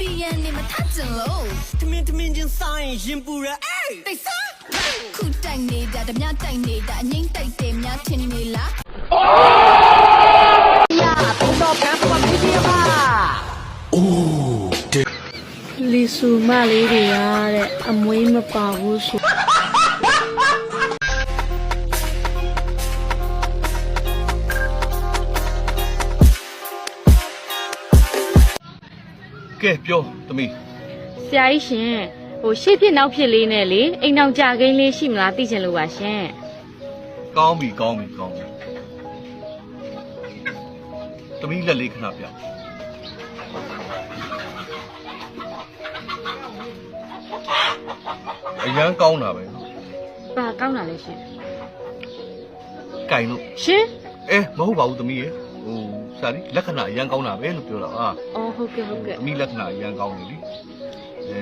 ပြန်နေမထချင်လို့ထမင်းထမင်းချင်းစားရင်ရင်ပူရအေးတိတ်စားခုတိုက်နေတာဓမြတိုက်နေတာအငိမ့်တိုက်တယ်များထင်နေလားလီဆူမလေးတွေကတဲ့အမွေးမပါဘူးဆို ကဲပြောသမီးဆရာကြီးရှင်ဟိုရှေ့ဖြစ်နောက်ဖြစ်လေးနဲ့လေအိမ်အောင်ကြကိန်းလေးရှိမလားသိချင်လို့ပါရှင်ကောင်းပြီကောင်းပြီကောင်းပြီသမီးလက်လေးခဏပြအရန်ကောင်းတာပဲနော်ပါကောင်းတာလေရှင်ကင်လို့ရှင်အဲမဟုတ်ပါဘူးသမီးရေ ဟိုစာလီလက္ခဏာအရန်ကောင်းတာပဲလို့ပြောတာဟာအော်ဟုတ်ကဲ့ဟုတ်ကဲ့သမီးလက္ခဏာအရန်ကောင်းတယ်လीအဲ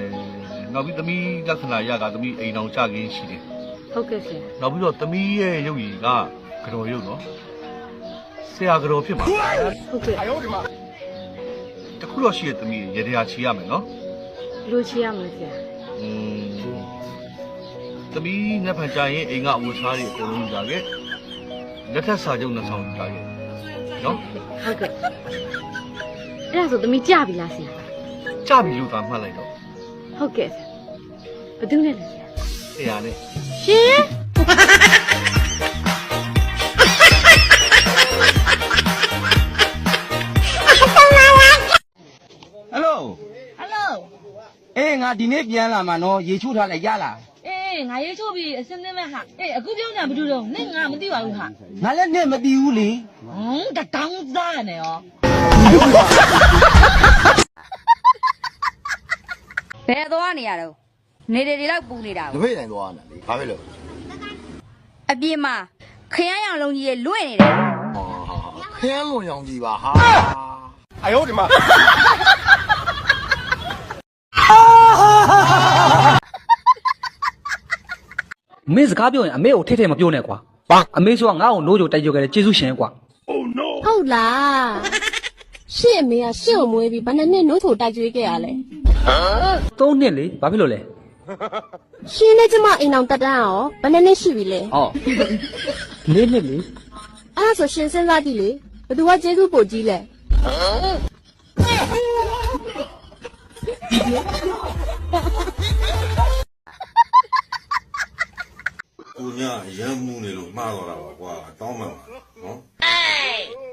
နောက်ပြီးသမီးလက္ခဏာရကသမီးအိမ်အောင်ကြခင်းရှိတယ်ဟုတ်ကဲ့ဆရာနောက်ပြီးတော့သမီးရဲ့ရုပ်ရည်ကကြော်ရုပ်နော်ဆရာကြော်ဖြစ်မှာဟုတ်ကဲ့တခုတော့ရှိရဲ့သမီးရေတရာချီရမယ်နော်ဘယ်လိုချေရမလဲဆရာอืมသမီးနှစ်ဖန်ကြာရင်အိမ်ကအဝတ်စားတွေအကုန်လုံးယူလာခဲ့လက်ထက်စာချုပ်နှစ်ဆောင်ယူလာခဲ့ နော်ဟုတ်ကဲ့အဲ့ဒါဆိုသမီးကြပြီလားဆရာကြပြီလို့သာမှတ်လိုက်တော့ဟုတ်ကဲ့ဆရာဘယ်သူနဲ့လဲဆရာဆရာနဲ့ရှင်ဟယ်လိုဟယ်လိုအေးငါဒီနေ့ပြန်လာမှာနော်ရေချိုးထားလိုက်ရလား အေးငါရေးချိုးပြီးအစင်းသင်းမဲ့ဟာအေးအခုပြောညာဘာလို့တော့နင့်ငါမသိပါဘူးဟာငါလည်းနဲ့မတီးဘူးလေဟမ်တတောင်းသားနေရောဘယ်သွားနေရတော့နေတွေတွေတော့ပူနေတာတကိုပည့်တိုင်းသွားနေတာလေဘာဖြစ်လို့အပြင်းမှာခရမ်းရောင်လုံးကြီးရဲ့လွင့်နေတယ်ဟာဟာဟာခရမ်းလွန်ရောင်ကြီးပါဟာ မင်းစကားပြောရင်အမေကိုထဲထဲမပြောနဲ့ကွာဘာအမေဆိုတာငါ့ကိုနိုးကြိုတိုက်ကြခဲ့တဲ့ကျေးဇူးရှင်ကွာဟုတ်လားရှင့်အမေကရှင့်ကိုမွေးပြီးဘယ်နှစ်နှစ်နိုးချိုတိုက်ကျွေးခဲ့ရလဲသုံးနှစ်လေဘာဖြစ်လို့လဲရှင်းနဲ့ကျမအိမ်အောင်တက်တန်းရောဘယ်နှစ်နှစ်ရှိပြီလဲဟောလေးနှစ်လေအဲ့ဒါဆိုရှင်စဉ်းစားကြည့်လေဘသူကကျေးဇူးပို့ကြီးလဲ ကိုညရမ်းမှုနေလို့မှားတော့တာပါကွာတောင်းမှန်ပါနော်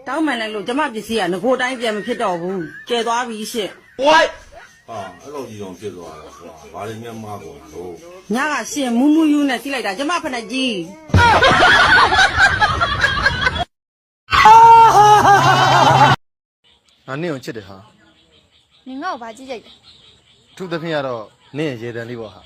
တောင်းမှန်လိုက်လို့ကျမပစ္စည်းကငကိုတိုင်းပြန်မဖြစ်တော့ဘူးကျဲသွားပြီရှင့်ဟာအဲ့လိုကြီးအောင်ဖြစ်သွားတာကွာဘာလို့များမှားတော့လို့ညကရှင့်မူးမူးယူနဲ့စီးလိုက်တာကျမဖက်နဲ့ကြီးငါနင့်ကိုချစ်တယ်ဟာနင်ငါ့ကိုဘာကြည့်ကြိုက်လဲ သူသဖြင့်ကတော့နင့်ရဲ့ရေတံလေးပေါ့ဟာ ဟ